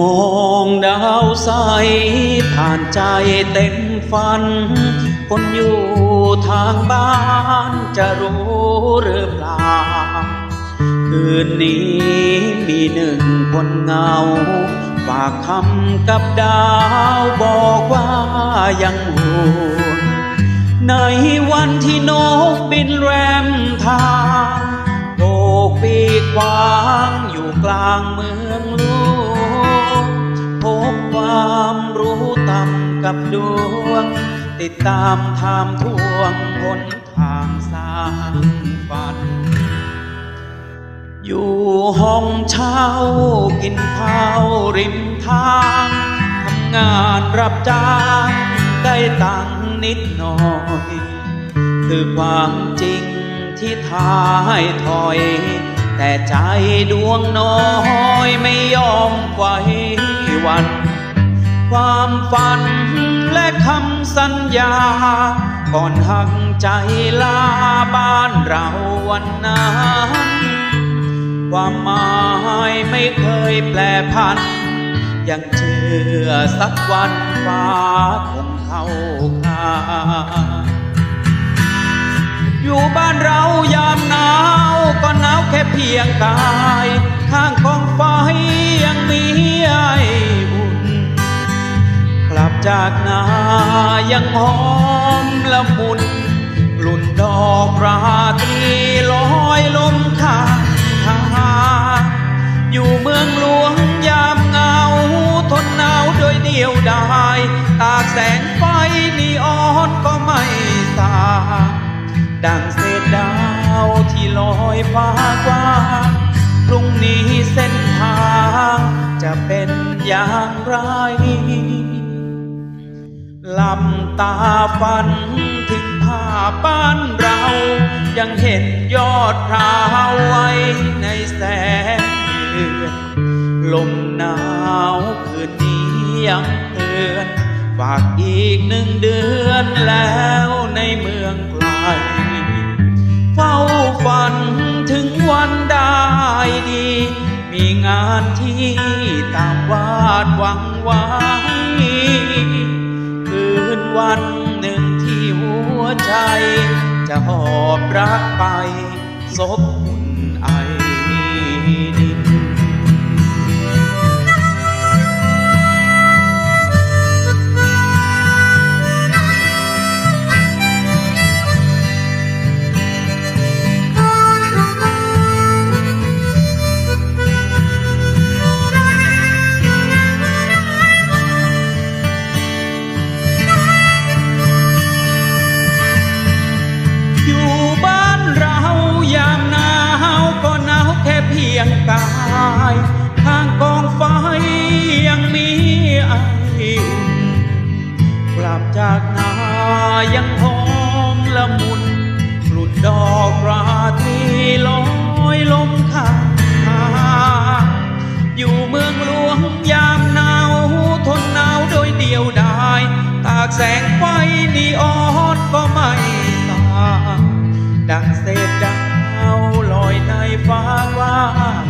มองดาวใสผ่านใจเต็มฝัน คนอยู่ทางบ้านจะรู้หรือเปล่า คืนนี้มีหนึ่งคนเงา ฝากคำกับดาวบอกว่ายังห่วงในวันที่นกบินแรมทางโบกปีกวางอยู่กลางเมือง ติดตามทามทวงหนทางสร้างฝัน อยู่ห้องเช่ากินข้าวริมทางทำงานรับจ้างได้ตังค์นิดหน่อย คือความจริงที่ท้ายถอย แต่ใจดวงน้อยไม่ยอมไหววัน ความฝัน คำสัญญา ก่อนหักใจลาบ้านเราวันนั้นความหมายไม่เคยแปลพัน ยังเชื่อสักวันฟ้าคงเข้าข้างอยู่บ้านเรายามหนาวก็หนาวแค่เพียงกายข้างกองไฟยังมีไออุ่นกลับจากนา ยังหอมละมุนกลุ่นดอกราตรีลอยลมข้างทางอยู่เมืองหลวงยามเหงา ทนหนาวโดยเดียวดาย ตากแสงไฟนีออนก็ไม่สา ดังเศษดาวที่ลอยฟ้ากว้างพรุ่งนี้เส้นทางจะเป็นอย่างไร ลำตาฝันถึงภาพบ้านเรา ยังเห็นยอดพร้าวไว้ในแสงเดือนลมหนาวคืนนี้ยังเตือนฝากอีกหนึ่งเดือนแล้วในเมืองไกลเฝ้าฝันถึงวันได้ดี มีงานที่ตามวาดหวังไว้ วันหนึ่งที่หัวใจ จะหอบรักไปซบอุ่นไอ จากนายังหอมละมุนกลุ่นดอกราตรีลอยลมข้างทางอยู่เมืองหลวงยามหนาวทนหนาวโดยเดียวดาย ตากแสงไฟนีออนก็ไม่สางดังเศษดาวลอยในฟ้าว่าง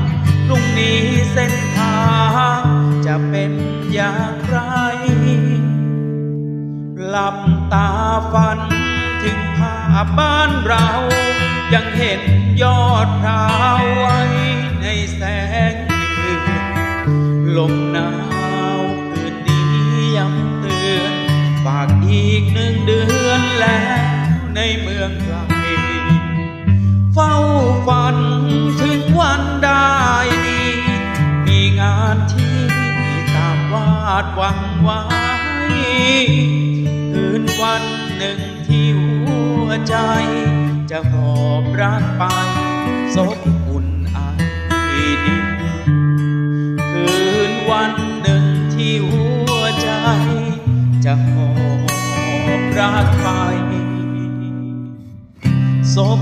พรุ่งนี้เส้นทางจะเป็นอย่างไร หลับตาฝัน ถึงภาพบ้านเรา ยังเห็นยอดพร้าวไว้ในแสงเดือนลมหนาวคืนนี้ยังเตือน ฝากอีกหนึ่งเดือนแล้วในเมืองไกลเฝ้าฝันถึงวันได้ดีมีงานที่ตามวาดหวังไว้ หนึ่งที่หัวใจ จะหอบรักไปสดอุ่นไอดินคืนวันหนึ่งที่หัวใจ จะหอบรักไปศพ